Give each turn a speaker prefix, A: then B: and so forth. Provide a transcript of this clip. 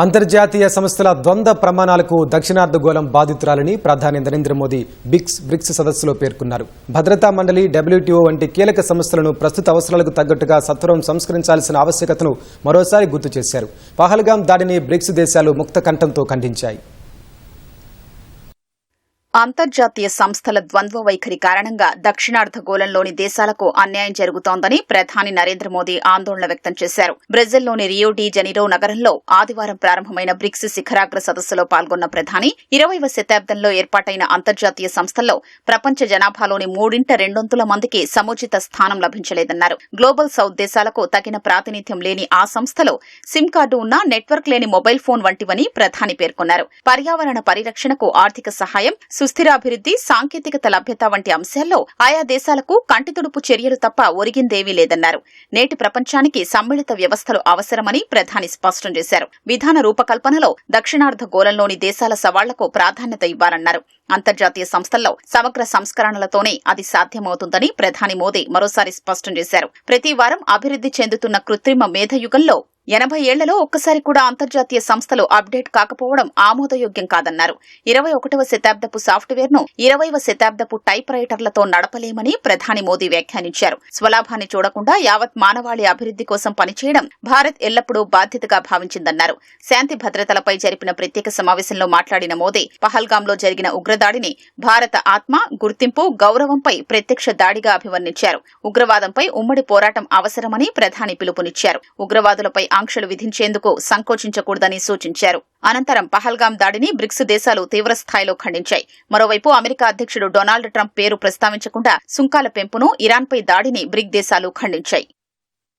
A: అంతర్జాతీయ సంస్థల ద్వంద్వ ప్రమాణాలకు దక్షిణార్ధగోళం బాధితురాలని ప్రధాని నరేంద్ర మోదీ బిక్స్ బ్రిక్స్ సదస్సులో పేర్కొన్నారు. భద్రతా మండలి డబ్ల్యూటీఓ వంటి కీలక సంస్థలను ప్రస్తుత అవసరాలకు తగ్గట్టుగా సత్వరం సంస్కరించాల్సిన ఆవశ్యకతను మరోసారి గుర్తు చేశారు. పహల్గాం దాడిని బ్రిక్స్ దేశాలు ముక్త కంఠంతో ఖండించాయి.
B: అంతర్జాతీయ సంస్థల ద్వంద్వ వైఖరి కారణంగా దక్షిణార్ధగోళంలోని దేశాలకు అన్యాయం జరుగుతోందని ప్రధాని నరేంద్ర మోదీ ఆందోళన వ్యక్తం చేశారు. బ్రెజిల్లోని రియో డి నగరంలో ఆదివారం ప్రారంభమైన బ్రిక్స్ శిఖరాగ్ర సదస్సులో పాల్గొన్న ప్రధాని ఇరవైవ శతాబ్దంలో ఏర్పాటైన అంతర్జాతీయ సంస్థల్లో ప్రపంచ జనాభాలోని మూడింట రెండొంతుల మందికి సముచిత స్థానం లభించలేదన్నారు. గ్లోబల్ సౌత్ దేశాలకు తగిన ప్రాతినిధ్యం లేని ఆ సంస్థలో సిమ్ కార్డు ఉన్న నెట్వర్క్ లేని మొబైల్ ఫోన్ వంటివని ప్రధాని పేర్కొన్నారు. పర్యావరణ పరిరక్షణకు ఆర్థిక సహాయం సుస్థిరాభివృద్ది సాంకేతికత లభ్యత వంటి అంశాల్లో ఆయా దేశాలకు కంటితుడుపు చర్యలు తప్ప ఒరిగిందేమీ లేదన్నారు. నేటి ప్రపంచానికి సమ్మిళిత వ్యవస్థలు అవసరమని ప్రధాని స్పష్టం చేశారు. విధాన రూపకల్పనలో దక్షిణార్ధ గోళంలోని దేశాల సవాళ్ళకు ప్రాధాన్యత ఇవ్వాలన్నారు. అంతర్జాతీయ సంస్థల్లో సమగ్ర సంస్కరణలతోనే అది సాధ్యమవుతుందని ప్రధాని మోదీ మరోసారి స్పష్టం చేశారు. ప్రతి వారం అభివృద్ది చెందుతున్న కృత్రిమ మేధయుగంలో ఎనభై ఏళ్ళలో ఒక్కసారి కూడా అంతర్జాతీయ సంస్థలు అప్డేట్ కాకపోవడం ఆమోదయోగ్యం కాదన్నారు. ఇరవై ఒకటవ శతాబ్దపు సాఫ్ట్వేర్ను ఇరవైవ శతాబ్దపు టైప్ రైటర్లతో నడపలేమని ప్రధాని మోదీ వ్యాఖ్యానించారు. స్వలాభాన్ని చూడకుండా యావత్ మానవాళి అభివృద్ది కోసం పనిచేయడం భారత్ ఎల్లప్పుడూ బాధ్యతగా భావించిందన్నారు. శాంతి భద్రతలపై జరిపిన ప్రత్యేక సమావేశంలో మాట్లాడిన మోదీ పహల్గాంలో జరిగిన ఉగ్రదాడిని భారత ఆత్మ గుర్తింపు గౌరవంపై ప్రత్యక్ష దాడిగా అభివర్ణించారు. ఉగ్రవాదంపై ఉమ్మడి పోరాటం అవసరమని ప్రధాని పిలుపునిచ్చారు. ఉగ్రవాదులపై ఆంక్షలు విధించేందుకు సంకోచించకూడదని సూచించారు. అనంతరం పహల్గాం దాడిని బ్రిక్స్ దేశాలు తీవ్రస్థాయిలో ఖండించాయి. మరోవైపు అమెరికా అధ్యక్షుడు డొనాల్డ్ ట్రంప్ పేరు ప్రస్తావించకుండా సుంకాల పెంపును ఇరాన్పై దాడిని బ్రిక్ దేశాలు ఖండించాయి.